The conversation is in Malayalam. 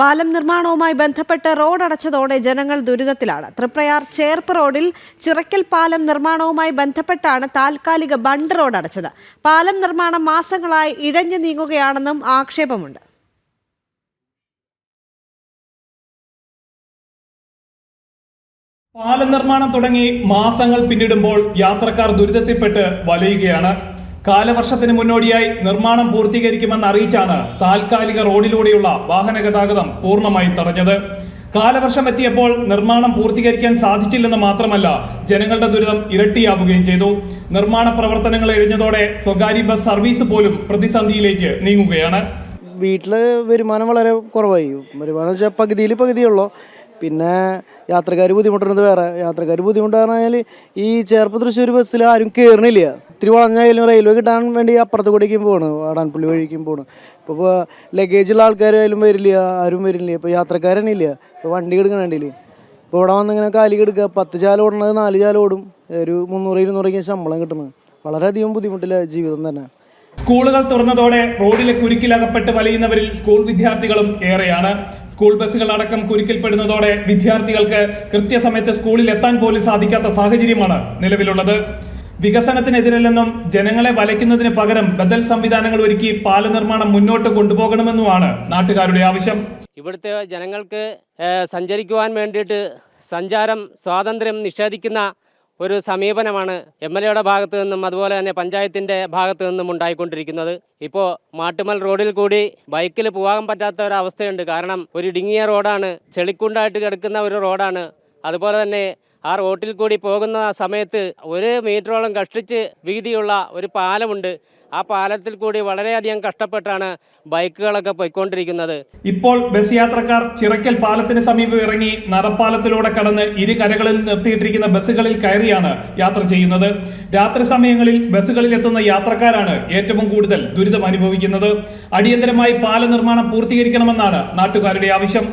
പാലം നിർമ്മാണവുമായി ബന്ധപ്പെട്ട് റോഡ് അടച്ചതോടെ ജനങ്ങൾ ദുരിതത്തിലാണ്. തൃപ്രയാർ ചേർപ്പ് റോഡിൽ ചിറക്കൽ പാലം നിർമ്മാണവുമായി ബന്ധപ്പെട്ടാണ് താൽക്കാലിക ബണ്ട് റോഡ് അടച്ചത്. പാലം നിർമ്മാണം മാസങ്ങളായി ഇഴഞ്ഞു നീങ്ങുകയാണെന്നും ആക്ഷേപമുണ്ട്. പാലം നിർമ്മാണം തുടങ്ങി മാസങ്ങൾ പിന്നിടുമ്പോൾ യാത്രക്കാർ ദുരിതത്തിൽപ്പെട്ട് വലയുകയാണ്. കാലവർഷത്തിന് മുന്നോടിയായി നിർമ്മാണം പൂർത്തീകരിക്കുമെന്ന് അറിയിച്ചാണ് താൽക്കാലിക റോഡിലൂടെയുള്ള വാഹന ഗതാഗതം പൂർണമായി തടഞ്ഞത്. കാലവർഷം എത്തിയപ്പോൾ നിർമ്മാണം പൂർത്തീകരിക്കാൻ സാധിച്ചില്ലെന്ന് മാത്രമല്ല ജനങ്ങളുടെ ദുരിതം ഇരട്ടിയാവുകയും ചെയ്തു. നിർമ്മാണ പ്രവർത്തനങ്ങൾ എഴിഞ്ഞതോടെ സ്വകാര്യ ബസ് സർവീസ് പോലും പ്രതിസന്ധിയിലേക്ക് നീങ്ങുകയാണ്. വീട്ടിൽ വരുമാനം വളരെ കുറവായി. വരുമാനം വെച്ചാൽ പകുതിയിൽ പകുതിയുള്ളൂ പിന്നെ യാത്രക്കാർ ബുദ്ധിമുട്ടുന്നത് വേറെ. യാത്രക്കാർ ബുദ്ധിമുട്ടാണെങ്കിൽ ഈ ചേർപ്പ് തൃശ്ശൂർ ബസ്സിൽ ആരും കയറണില്ല ഇത്തിരി വളഞ്ഞായാലും റെയിൽവേ കിട്ടാൻ വേണ്ടി അപ്പുറത്ത് കൂടേക്കും പോകണം വാടാൻപുള്ളി വഴിക്കും പോകണം ഇപ്പോൾ ലഗേജുള്ള ആൾക്കാരായാലും വരില്ല ആരും വരില്ല. ഇപ്പോൾ യാത്രക്കാരനെ ഇല്ല. ഇപ്പോൾ വണ്ടി കിടക്കണില്ല ഇപ്പോൾ ഇവിടെ വന്ന് ഇങ്ങനെ കാലി കിടക്കുക പത്ത് ചാല ഓടണത് നാല് ചാല ഓടും. ഒരു മുന്നൂറ് ഇരുന്നൂറൊക്കെ ശമ്പളം കിട്ടുന്നത് വളരെയധികം ബുദ്ധിമുട്ടില്ല ജീവിതം തന്നെ. സ്കൂളുകൾ തുറന്നതോടെ റോഡിലെ കുരുക്കിലകപ്പെട്ട് വലയുന്നവരിൽ സ്കൂൾ വിദ്യാർത്ഥികളും ഏറെയാണ്. സ്കൂൾ ബസ്സുകൾ അടക്കം കുരുക്കിൽപ്പെടുന്നതോടെ വിദ്യാർത്ഥികൾക്ക് കൃത്യസമയത്ത് സ്കൂളിൽ എത്താൻ പോലും സാധിക്കാത്ത സാഹചര്യമാണ് നിലവിലുള്ളത്. വികസനത്തിനെതിരല്ലെന്നും ജനങ്ങളെ വലയ്ക്കുന്നതിന് പകരം ബദൽ സംവിധാനങ്ങൾ ഒരുക്കി പാല നിർമ്മാണം മുന്നോട്ട് കൊണ്ടുപോകണമെന്നുമാണ് നാട്ടുകാരുടെ ആവശ്യം. ഇവിടുത്തെ ജനങ്ങൾക്ക് സഞ്ചരിക്കുവാൻ വേണ്ടിയിട്ട് സഞ്ചാരം സ്വാതന്ത്ര്യം നിഷേധിക്കുന്ന ഒരു സമീപനമാണ് എം എൽ എയുടെ ഭാഗത്തു നിന്നും അതുപോലെ തന്നെ പഞ്ചായത്തിന്റെ ഭാഗത്തു നിന്നും ഉണ്ടായിക്കൊണ്ടിരിക്കുന്നത്. ഇപ്പോൾ മാട്ടുമൽ റോഡിൽ കൂടി ബൈക്കിൽ പോകാൻ പറ്റാത്ത ഒരു അവസ്ഥയുണ്ട്. കാരണം ഒരു ഇടുങ്ങിയ റോഡാണ് ചെളിക്കുണ്ടായിട്ട് കിടക്കുന്ന ഒരു റോഡാണ്. അതുപോലെ തന്നെ ആ റോട്ടിൽ കൂടി പോകുന്ന സമയത്ത് ഒരു മീറ്ററോളം കഷ്ടിച്ച് വീതിയുള്ള ഒരു പാലമുണ്ട്. ആ പാലത്തിൽ കൂടി വളരെയധികം കഷ്ടപ്പെട്ടാണ് ബൈക്കുകളൊക്കെ പോയിക്കൊണ്ടിരിക്കുന്നത്. ഇപ്പോൾ ബസ് യാത്രക്കാർ ചിറക്കൽ പാലത്തിന് സമീപം ഇറങ്ങി നടപ്പാലത്തിലൂടെ കടന്ന് ഇരു കരകളിൽ നിർത്തിയിട്ടിരിക്കുന്ന ബസ്സുകളിൽ കയറിയാണ് യാത്ര ചെയ്യുന്നത്. രാത്രി സമയങ്ങളിൽ ബസ്സുകളിൽ എത്തുന്ന യാത്രക്കാരാണ് ഏറ്റവും കൂടുതൽ ദുരിതം അനുഭവിക്കുന്നത്. അടിയന്തരമായി പാല നിർമ്മാണം പൂർത്തീകരിക്കണമെന്നാണ് നാട്ടുകാരുടെ ആവശ്യം.